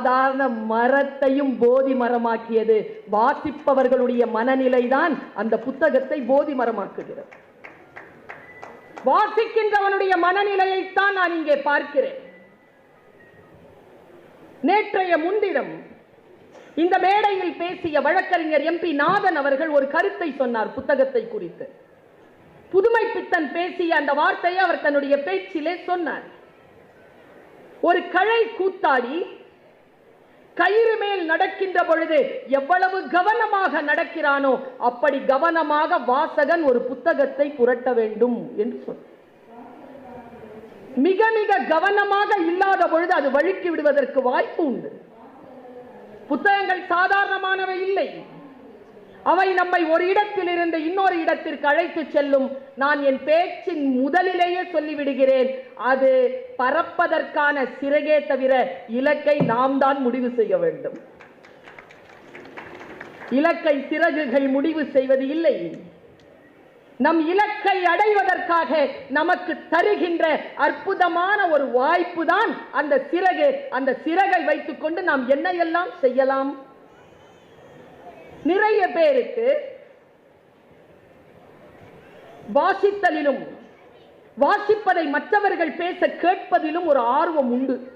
சாதாரண மரத்தையும் போதி மரமாக்கியது. வாசிப்பவர்களுடைய மனநிலைதான் அந்த புத்தகத்தை போதி மரமாக்குகிறது. வாசிக்கின்றவனுடைய மனநிலையைத்தான் நான் இங்கே பார்க்கிறேன். நேற்றைய முன்தினம் இந்த மேடையில் பேசிய வழக்கறிஞர் எம்பி நாதன் அவர்கள் ஒரு கருத்தை சொன்னார் புத்தகத்தை குறித்து. புதுமை பித்தன் பேசிய அந்த வார்த்தையை அவர் தன்னுடைய பேச்சிலே சொன்னார். ஒரு கழை கூத்தாடி கயிறு மேல் நடக்கின்ற பொழுது எவ்வளவு கவனமாக நடக்கிறானோ அப்படி கவனமாக வாசகன் ஒரு புத்தகத்தை புரட்ட வேண்டும் என்று சொல். மிக மிக கவனமாக இல்லாத பொழுது அது வழுக்கி விடுவதற்கு வாய்ப்பு உண்டு. புத்தகங்கள் சாதாரணமானவை இல்லை. அவை நம்மை ஒரு இடத்திலிருந்து இன்னொரு இடத்திற்கு அழைத்து செல்லும் நான் என் பேச்சின் முதலிலேயே சொல்லிவிடுகிறேன். அது பறப்பதற்கான சிறகே தவிர இலக்கை நாம் தான் முடிவு செய்ய வேண்டும். இலக்கை சிறகுகள் முடிவு செய்வது இல்லை. நம் இலக்கை அடைவதற்காக நமக்கு தருகின்ற அற்புதமான ஒரு வாய்ப்பு தான் அந்த சிறகு. அந்த சிறகை வைத்துக்கொண்டு நாம் என்ன எல்லாம் செய்யலாம்? நிறைய பேருக்கு வாசித்தலிலும் வாசிப்பதை மற்றவர்கள் பேச கேட்பதிலும் ஒரு ஆர்வம் உண்டு.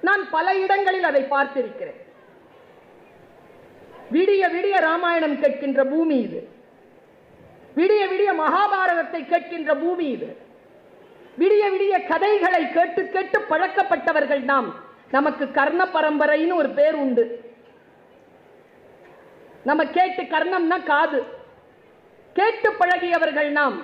நான் பல இடங்களில் அதை பார்த்திருக்கிறேன். விடிய விடிய ராமாயணம் கேட்கின்ற பூமி இது. விடிய விடிய மகாபாரதத்தை கேட்கின்ற பூமி இது. விடிய விடிய கதைகளை கேட்டு கேட்டு பழக்கப்பட்டவர்கள் நாம். நமக்கு கர்ண பரம்பரைன்னு ஒரு பேர் உண்டு. நம்ம கேட்டு கர்ணம்னா காது. கேட்டு பழகியவர்கள் நாம்.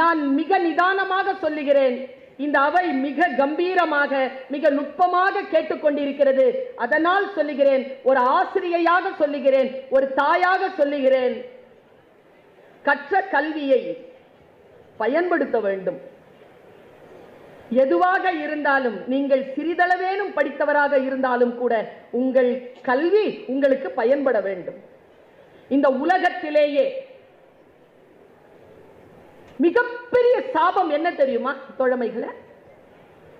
நான் மிக நிதானமாக சொல்லுகிறேன். இந்த அவை மிக கம்பீரமாக மிக நுட்பமாக கேட்டுக்கொண்டிருக்கிறது அதனால் சொல்லுகிறேன் ஒரு ஆசிரியையாக சொல்லுகிறேன் ஒரு தாயாக சொல்லுகிறேன். கற்ற கல்வியை பயன்படுத்த வேண்டும். எதுவாக இருந்தாலும் நீங்கள் சிறிதளவேனும் படித்தவராக இருந்தாலும் கூட உங்கள் கல்வி உங்களுக்கு பயன்பட வேண்டும். இந்த உலகத்திலேயே மிகப்பெரிய சாபம் என்ன தெரியுமா? தோழமைகளை?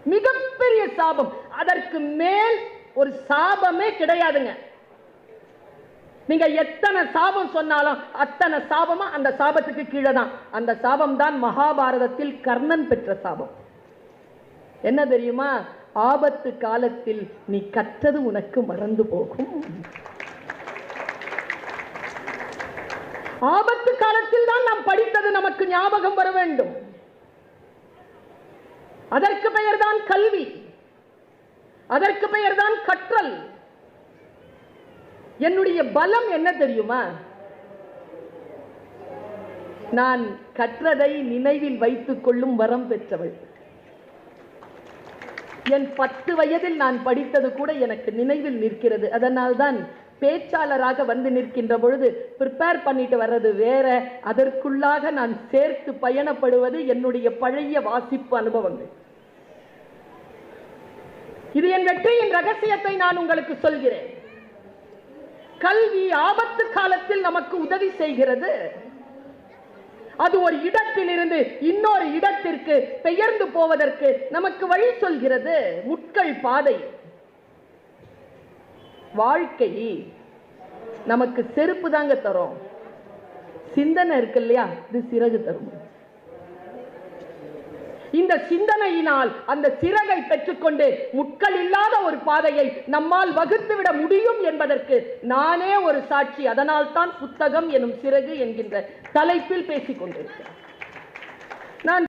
மிகப்பெரிய சாபம். அதற்கு மேல் ஒரு சாபமே கிடையாதுங்க. நீங்க எத்தனை சாபம் சொன்னாலும் அத்தனை சாபமா அந்த சாபத்துக்கு கீழே தான். அந்த சாபம் தான் மகாபாரதத்தில் கர்ணன் பெற்ற சாபம். என்ன தெரியுமா? ஆபத்து காலத்தில் நீ கற்றது உனக்கு மறந்து போகும். ஆபத்து காலத்தில் தான் நாம் படித்தது நமக்கு ஞாபகம் வர வேண்டும். அதற்கு பெயர்தான் கல்வி. அதற்கு பெயர்தான் கற்றல். என்னுடைய பலம் என்ன தெரியுமா? நான் கற்றதை நினைவில் வைத்துக் கொள்ளும் வரம் பெற்றவள். என் பத்து வயதில் நான் படித்தது கூட எனக்கு நினைவில் நிற்கிறது. அதனால்தான் பேச்சாளராக வந்து நிற்கின்ற பொழுது ப்ரிப்பேர் பண்ணிட்டு வர்றது வேற. அதற்குள்ளாக நான் சேர்த்து பயணப்படுவது என்னுடைய பழைய வாசிப்பு அனுபவங்கள். இது என் வெற்றியின் ரகசியத்தை நான் உங்களுக்கு சொல்கிறேன். கல்வி ஆபத்து காலத்தில் நமக்கு உதவி செய்கிறது. அது ஒரு இடத்திலிருந்து இன்னொரு இடத்திற்கு பெயர்ந்து போவதற்கு நமக்கு வழி சொல்கிறது. முட்கள் பாதை. வாழ்க்கை நமக்கு செருப்பு தாங்க தரும். சிந்தனை இருக்கு இல்லையா? இது சிறகு தரும். இந்த சிந்தனையினால் அந்த சிறகை பெற்றுக்கொண்டு முட்கள் இல்லாத ஒரு பாதையை நம்மால் வகுத்துவிட முடியும் என்பதற்கு நானே ஒரு சாட்சி. அதனால் தான் புத்தகம் எனும் சிறகு என்கின்ற தலைப்பில் பேசிக் கொண்டிருக்கிறேன். நான்